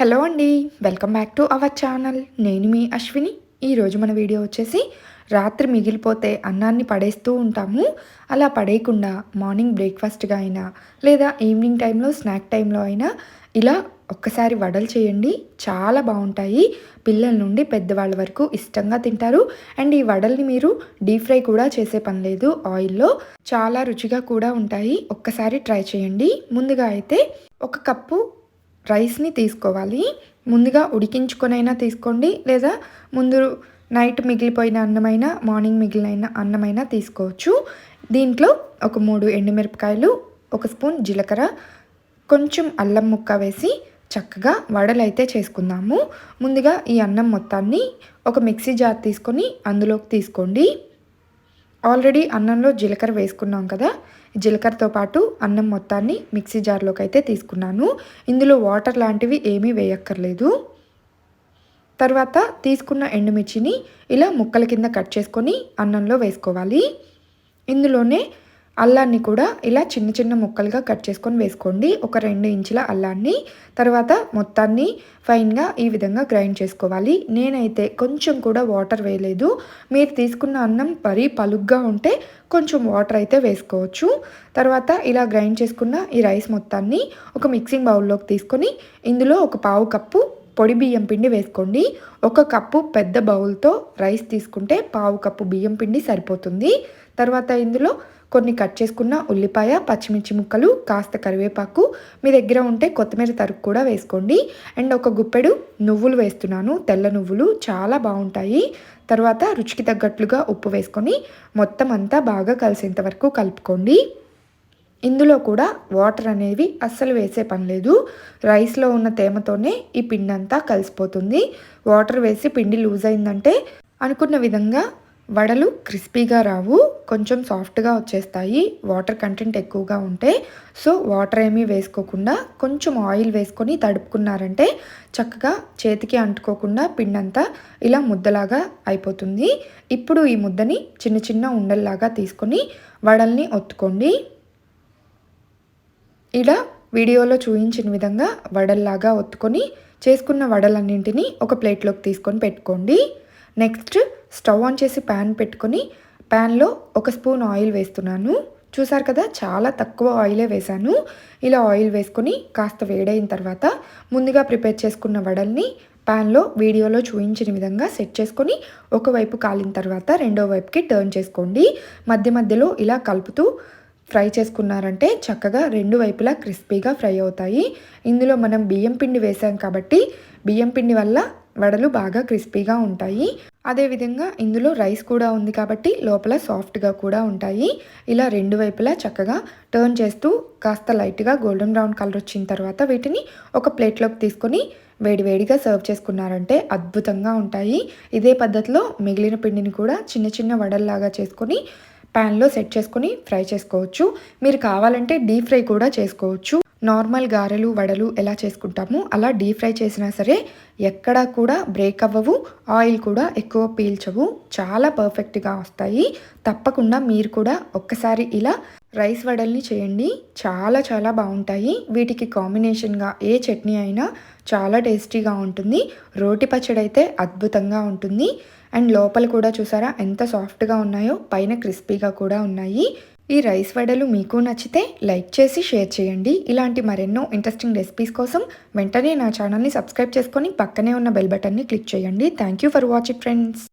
Hello అండి welcome back to our channel. నేను మీ అశ్విని. ఈరోజు మన వీడియో వచ్చేసి రాత్రి మిగిలిపోతే అన్నాన్ని పడేస్తూ ఉంటాము. అలా పడేయకుండా మార్నింగ్ బ్రేక్ఫాస్ట్గా అయినా లేదా ఈవినింగ్ టైంలో స్నాక్ టైంలో అయినా ఇలా ఒక్కసారి వడలు చేయండి. చాలా బాగుంటాయి. పిల్లల నుండి పెద్దవాళ్ళ వరకు ఇష్టంగా తింటారు. అండ్ ఈ వడల్ని మీరు డీప్ ఫ్రై కూడా చేసే పని లేదు. ఆయిల్లో చాలా రుచిగా కూడా ఉంటాయి. ఒక్కసారి ట్రై చేయండి. ముందుగా అయితే ఒక కప్పు రైస్ని తీసుకోవాలి. ముందుగా ఉడికించుకొనైనా తీసుకోండి. లేదా ముందు నైట్ మిగిలిపోయిన అన్నమైన మార్నింగ్ మిగిలిన అన్నమైనా తీసుకోవచ్చు. దీంట్లో ఒక మూడు ఎండుమిరపకాయలు ఒక స్పూన్ జీలకర్ర కొంచెం అల్లం ముక్క వేసి చక్కగా వడలు అయితే చేసుకుందాము. ముందుగా ఈ అన్నం మొత్తాన్ని ఒక మిక్సీ జార్ తీసుకొని అందులోకి తీసుకోండి. ఆల్రెడీ అన్నంలో జీలకర్ర వేసుకున్నాం కదా జీలకర్రతో పాటు అన్నం మొత్తాన్ని మిక్సీ జార్లోకి అయితే తీసుకున్నాను. ఇందులో వాటర్ లాంటివి ఏమీ వేయక్కర్లేదు. తర్వాత తీసుకున్న ఎండుమిర్చిని ఇలా ముక్కల కింద కట్ చేసుకొని అన్నంలో వేసుకోవాలి. ఇందులోనే అల్లాన్ని కూడా ఇలా చిన్న చిన్న ముక్కలుగా కట్ చేసుకొని వేసుకోండి. ఒక రెండు ఇంచుల అల్లాన్ని తర్వాత మొత్తాన్ని ఫైన్గా ఈ విధంగా గ్రైండ్ చేసుకోవాలి. నేనైతే కొంచెం కూడా వాటర్ వేయలేదు. మీరు తీసుకున్న అన్నం పరి పలుగ్గా ఉంటే కొంచెం వాటర్ అయితే వేసుకోవచ్చు. తర్వాత ఇలా గ్రైండ్ చేసుకున్న ఈ రైస్ మొత్తాన్ని ఒక మిక్సింగ్ బౌల్లోకి తీసుకొని ఇందులో ఒక పావు కప్పు పొడి బియ్యం పిండి వేసుకోండి. ఒక కప్పు పెద్ద బౌల్తో రైస్ తీసుకుంటే పావు కప్పు బియ్యం పిండి సరిపోతుంది. తర్వాత ఇందులో కొన్ని కట్ చేసుకున్న ఉల్లిపాయ పచ్చిమిర్చి ముక్కలు కాస్త కరివేపాకు. మీ దగ్గర ఉంటే కొత్తిమీర తరుగు కూడా వేసుకోండి. అండ్ ఒక గుప్పెడు నువ్వులు వేస్తున్నాను. తెల్ల నువ్వులు చాలా బాగుంటాయి. తర్వాత రుచికి తగ్గట్లుగా ఉప్పు వేసుకొని మొత్తం అంతా బాగా కలిసేంత వరకు కలుపుకోండి. ఇందులో కూడా వాటర్ అనేవి అస్సలు వేసే పని లేదు. రైస్లో ఉన్న తేమతోనే ఈ పిండి అంతా కలిసిపోతుంది. వాటర్ వేసి పిండి లూజ్ అయిందంటే అనుకున్న విధంగా వడలు క్రిస్పీగా రావు. కొంచెం సాఫ్ట్గా వచ్చేస్తాయి. వాటర్ కంటెంట్ ఎక్కువగా ఉంటే. సో వాటర్ ఏమీ వేసుకోకుండా కొంచెం ఆయిల్ వేసుకొని తడుపుకున్నారంటే చక్కగా చేతికి అంటుకోకుండా పిండంతా ఇలా ముద్దలాగా అయిపోతుంది. ఇప్పుడు ఈ ముద్దని చిన్న చిన్న ఉండల్లాగా తీసుకొని వడల్ని ఒత్తుకోండి. ఇలా వీడియోలో చూపించిన విధంగా వడల్లాగా ఒత్తుకొని చేసుకున్న వడలన్నింటినీ ఒక ప్లేట్లోకి తీసుకొని పెట్టుకోండి. నెక్స్ట్ స్టవ్ ఆన్ చేసి ప్యాన్ పెట్టుకొని ప్యాన్లో ఒక స్పూన్ ఆయిల్ వేస్తున్నాను. చూసారు కదా చాలా తక్కువ ఆయిలే వేశాను. ఇలా ఆయిల్ వేసుకొని కాస్త వేడైన తర్వాత ముందుగా ప్రిపేర్ చేసుకున్న వడల్ని ప్యాన్లో వీడియోలో చూపించిన విధంగా సెట్ చేసుకొని ఒకవైపు కాలిన తర్వాత రెండో వైపుకి టర్న్ చేసుకోండి. మధ్య మధ్యలో ఇలా కలుపుతూ ఫ్రై చేసుకున్నారంటే చక్కగా రెండు వైపులా క్రిస్పీగా ఫ్రై అవుతాయి. ఇందులో మనం బియ్యం పిండి వేసాం కాబట్టి బియ్యం పిండి వల్ల వడలు బాగా క్రిస్పీగా ఉంటాయి. అదేవిధంగా ఇందులో రైస్ కూడా ఉంది కాబట్టి లోపల సాఫ్ట్గా కూడా ఉంటాయి. ఇలా రెండు వైపులా చక్కగా టర్న్ చేస్తూ కాస్త లైట్గా గోల్డెన్ బ్రౌన్ కలర్ వచ్చిన తర్వాత వీటిని ఒక ప్లేట్లోకి తీసుకొని వేడివేడిగా సర్వ్ చేసుకున్నారంటే అద్భుతంగా ఉంటాయి. ఇదే పద్ధతిలో మిగిలిన పిండిని కూడా చిన్న చిన్న వడల్లాగా చేసుకొని ప్యాన్లో సెట్ చేసుకొని ఫ్రై చేసుకోవచ్చు. మీరు కావాలంటే డీప్ ఫ్రై కూడా చేసుకోవచ్చు. నార్మల్ గారెలు వడలు ఎలా చేసుకుంటామో అలా డీప్ ఫ్రై చేసినా సరే ఎక్కడా కూడా బ్రేక్ అవ్వవు ఆయిల్ కూడా ఎక్కువ పీల్చవు చాలా పర్ఫెక్ట్గా వస్తాయి. తప్పకుండా మీరు కూడా ఒక్కసారి ఇలా రైస్ వడల్ని చేయండి. చాలా చాలా బాగుంటాయి. వీటికి కాంబినేషన్గా ఏ చట్నీ అయినా చాలా టేస్టీగా ఉంటుంది. రోటి పచ్చడి అయితే అద్భుతంగా ఉంటుంది. అండ్ లోపల కూడా చూసారా ఎంత సాఫ్ట్గా ఉన్నాయో పైన క్రిస్పీగా కూడా ఉన్నాయి. ఈ రైస్ వడలు మీకు నచ్చితే లైక్ చేసి షేర్ చేయండి. ఇలాంటి మరెన్నో ఇంట్రెస్టింగ్ రెసిపీస్ కోసం వెంటనే నా ఛానల్ని సబ్స్క్రైబ్ చేసుకొని పక్కనే ఉన్న బెల్ బటన్ని క్లిక్ చేయండి. Thank you for watching friends